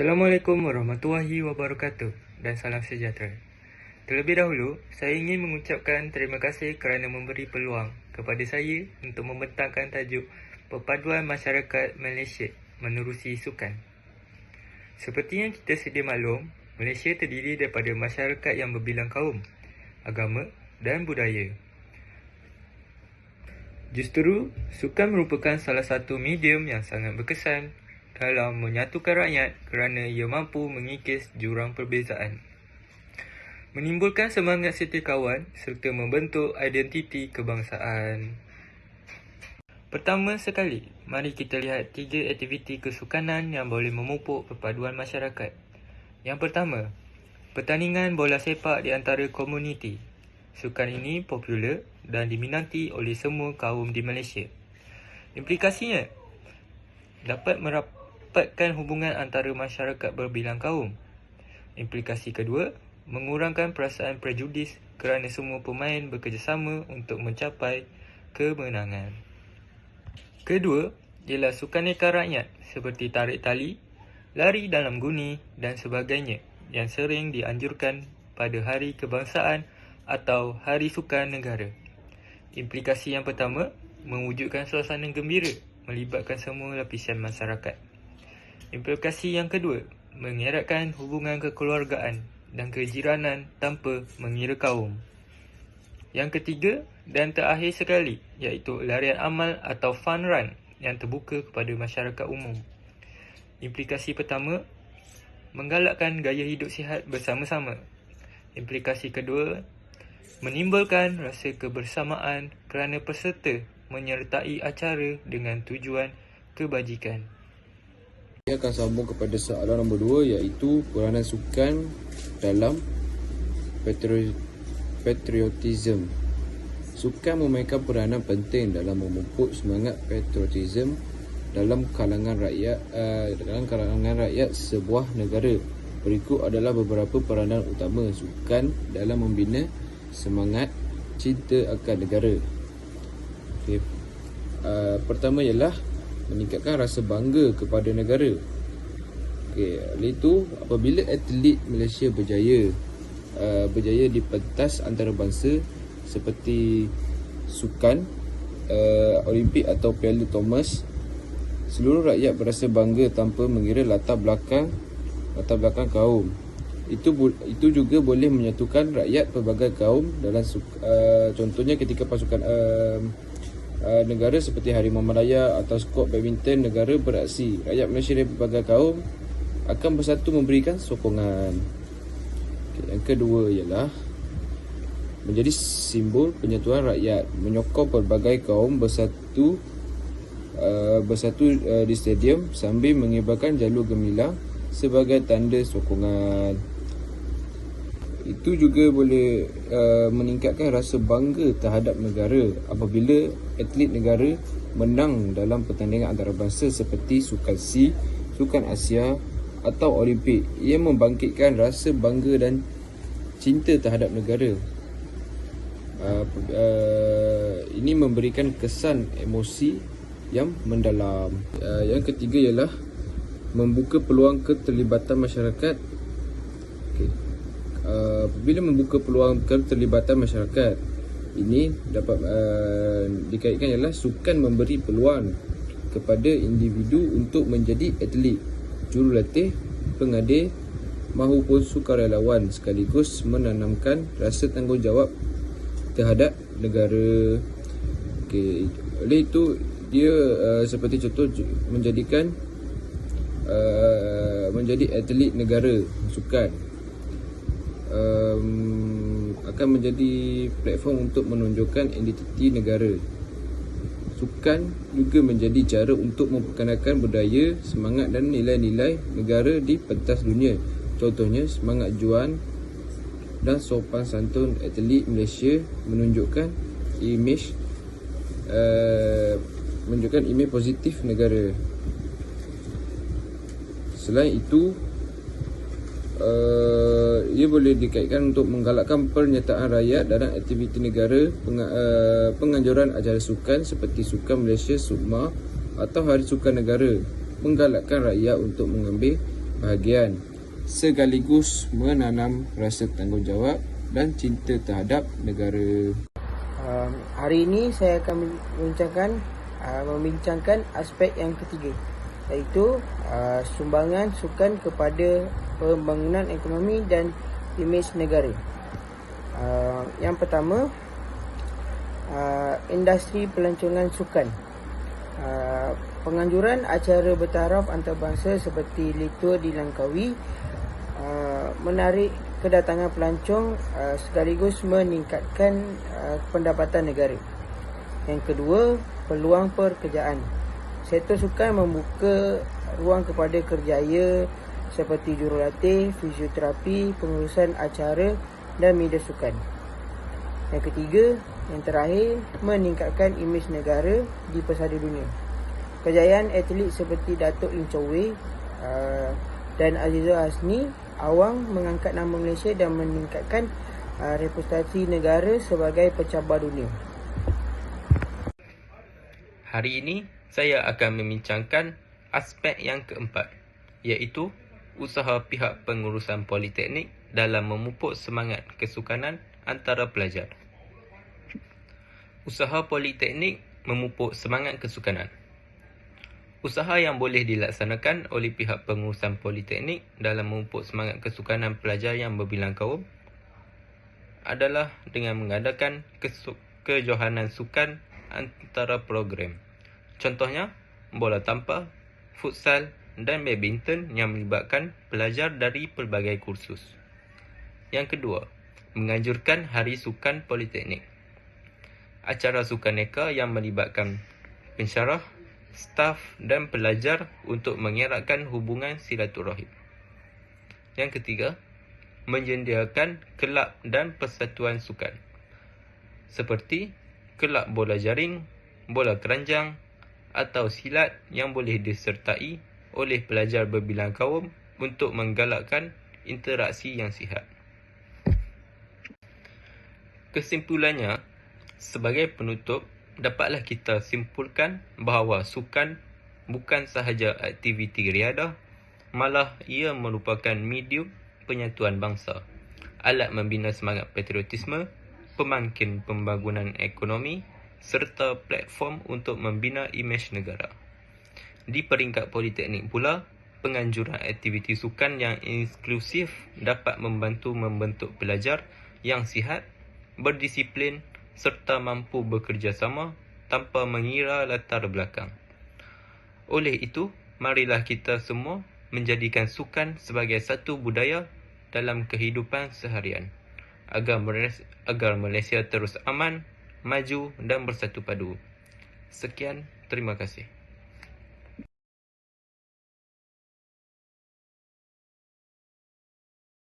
Assalamualaikum warahmatullahi wabarakatuh dan salam sejahtera. Terlebih dahulu, saya ingin mengucapkan terima kasih kerana memberi peluang kepada saya untuk membentangkan tajuk Perpaduan Masyarakat Malaysia Menerusi Sukan. Seperti yang kita sedia maklum, Malaysia terdiri daripada masyarakat yang berbilang kaum, agama dan budaya. Justru, sukan merupakan salah satu medium yang sangat berkesan dalam menyatukan rakyat kerana ia mampu mengikis jurang perbezaan. Menimbulkan semangat setiakawan serta membentuk identiti kebangsaan. Pertama sekali, mari kita lihat tiga aktiviti kesukanan yang boleh memupuk perpaduan masyarakat. Yang pertama, pertandingan bola sepak di antara komuniti. Sukan ini popular dan diminati oleh semua kaum di Malaysia. Implikasinya, dapat merapatkan hubungan antara masyarakat berbilang kaum. Implikasi kedua, mengurangkan perasaan prejudis kerana semua pemain bekerjasama untuk mencapai kemenangan. Kedua, ialah sukaneka rakyat seperti tarik tali, lari dalam guni dan sebagainya yang sering dianjurkan pada hari kebangsaan atau hari sukan negara. Implikasi yang pertama, mewujudkan suasana gembira melibatkan semua lapisan masyarakat. Implikasi yang kedua, mengeratkan hubungan kekeluargaan dan kejiranan tanpa mengira kaum. Yang ketiga dan terakhir sekali iaitu larian amal atau fun run yang terbuka kepada masyarakat umum. Implikasi pertama, menggalakkan gaya hidup sihat bersama-sama. Implikasi kedua, menimbulkan rasa kebersamaan kerana peserta menyertai acara dengan tujuan kebajikan. Saya akan sambung kepada soalan nombor dua iaitu peranan sukan dalam patri- patriotism. Sukan memainkan peranan penting dalam memupuk semangat patriotism dalam kalangan rakyat uh, dalam kalangan rakyat sebuah negara. Berikut adalah beberapa peranan utama sukan dalam membina semangat cinta akan negara. Okay. Uh, pertama ialah meningkatkan rasa bangga kepada negara. Okey, oleh itu apabila atlet Malaysia berjaya uh, berjaya di pentas antarabangsa seperti sukan uh, Olimpik atau Piala Thomas seluruh rakyat berasa bangga tanpa mengira latar belakang latar belakang kaum. Itu itu juga boleh menyatukan rakyat pelbagai kaum dalam uh, contohnya ketika pasukan uh, Uh, negara seperti Harimau Malaya atau skop badminton negara beraksi. Rakyat Malaysia dari berbagai kaum akan bersatu memberikan sokongan. Okay, yang kedua ialah menjadi simbol penyatuan rakyat, menyokong pelbagai kaum bersatu uh, bersatu uh, di stadium sambil mengibarkan jalur gemilang sebagai tanda sokongan itu juga boleh uh, meningkatkan rasa bangga terhadap negara apabila atlet negara menang dalam pertandingan antarabangsa seperti Sukan C, Sukan Asia atau Olimpik. Ia membangkitkan rasa bangga dan cinta terhadap negara. Uh, uh, ini memberikan kesan emosi yang mendalam. Uh, yang ketiga ialah membuka peluang keterlibatan masyarakat Uh, bila membuka peluang keterlibatan masyarakat ini dapat uh, dikaitkan ialah sukan memberi peluang kepada individu untuk menjadi atlet, jurulatih, pengadil maupun sukarelawan sekaligus menanamkan rasa tanggungjawab terhadap negara. Okey, oleh itu dia uh, seperti contoh menjadikan uh, menjadi atlet negara sukan um, akan menjadi platform untuk menunjukkan identiti negara. Sukan juga menjadi cara untuk memperkenalkan budaya, semangat dan nilai-nilai negara di pentas dunia. Contohnya semangat juang dan sopan santun atlet Malaysia menunjukkan imej uh, menunjukkan imej positif negara. Selain itu, uh, ia boleh dikaitkan untuk menggalakkan pernyataan rakyat dalam aktiviti negara peng- uh, penganjuran acara sukan seperti Sukan Malaysia Sukma atau Hari Sukan Negara menggalakkan rakyat untuk mengambil bahagian sekaligus menanam rasa tanggungjawab dan cinta terhadap negara. Um, hari ini saya akan membincangkan uh, membincangkan aspek yang ketiga iaitu uh, sumbangan sukan kepada pembangunan ekonomi dan imej negara. Uh, yang pertama uh, industri pelancongan sukan. Uh, penganjuran acara bertaraf antarabangsa seperti Litur di Langkawi uh, menarik kedatangan pelancong uh, sekaligus meningkatkan uh, pendapatan negara. Yang kedua, peluang pekerjaan. Sektor sukan membuka ruang kepada kerjaya seperti jurulatih, fisioterapi, pengurusan acara dan media sukan. Yang ketiga, yang terakhir, meningkatkan imej negara di pesada dunia. Kejayaan atlet seperti Datuk Lim Chow Wei uh, dan Azizah Hasni Awang mengangkat nama Malaysia dan meningkatkan uh, reputasi negara sebagai pencabar dunia. Hari ini saya akan membincangkan aspek yang keempat iaitu usaha pihak pengurusan politeknik dalam memupuk semangat kesukanan antara pelajar. Usaha politeknik memupuk semangat kesukanan. Usaha yang boleh dilaksanakan oleh pihak pengurusan politeknik dalam memupuk semangat kesukanan pelajar yang berbilang kaum adalah dengan mengadakan kejohanan sukan antara program. Contohnya, bola tampar, futsal dan badminton yang melibatkan pelajar dari pelbagai kursus. Yang kedua, menganjurkan Hari Sukan Politeknik. Acara sukan neka yang melibatkan pensyarah, staf dan pelajar untuk mengeratkan hubungan silaturahim. Yang ketiga, menyediakan kelab dan persatuan sukan. Seperti kelab bola jaring, bola keranjang atau silat yang boleh disertai oleh pelajar berbilang kaum untuk menggalakkan interaksi yang sihat. Kesimpulannya, sebagai penutup, dapatlah kita simpulkan bahawa sukan bukan sahaja aktiviti riadah, malah ia merupakan medium penyatuan bangsa, alat membina semangat patriotisme, pemangkin pembangunan ekonomi serta platform untuk membina imej negara. Di peringkat politeknik pula, penganjuran aktiviti sukan yang inklusif dapat membantu membentuk pelajar yang sihat, berdisiplin serta mampu bekerjasama tanpa mengira latar belakang. Oleh itu, marilah kita semua menjadikan sukan sebagai satu budaya dalam kehidupan seharian agar Malaysia, agar Malaysia terus aman, maju dan bersatu padu. Sekian, terima kasih.